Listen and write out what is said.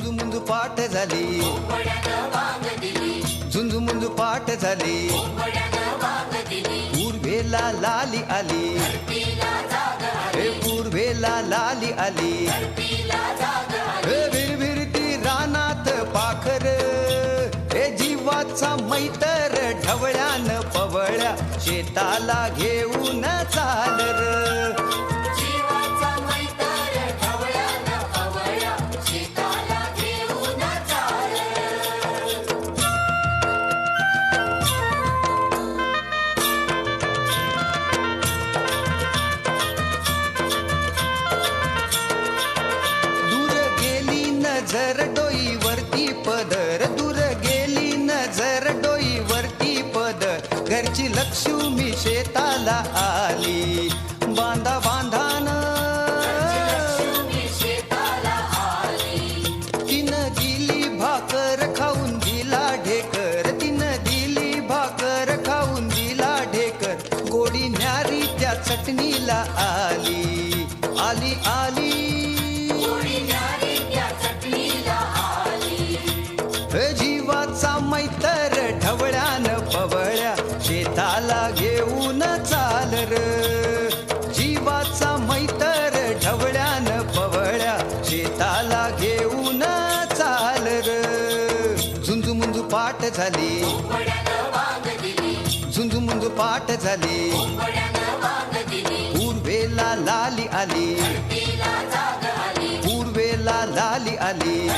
झुंजू पाठ झाली. झुंजू मुंजू पाठ झाली. पूर्वेला लाली आली. हे पूर्वेला लाली आली. हे विरविरती रानात पाखर. हे जीवाचा मैतर ढवळ्यान पवळ्या. शेताला घेऊन चाल नजर डोईवरती पदर दूर गेली नजर डोईवरती पदर घरची लक्ष्मी शेताला आली. बांधा बांधान. तिनं दिली भाकर खाऊन दिला ढेकर. तिनं दिली भाकर खाऊन दिला ढेकर. गोडी न्यारी त्या चटणीला आली. आली आली. जीवाचा मैतर ढवळ्यान पवळ्या शेताला घेऊन चाल र. जीवाचा मैतर ढवळ्यान पवळ्या शेताला घेऊन चाल र. झुंजू मुंजू पाठ झाली. झुंजू मुंजू पाठ झाली. पूर्वेला लाली आली. पूर्वेला लाली आली.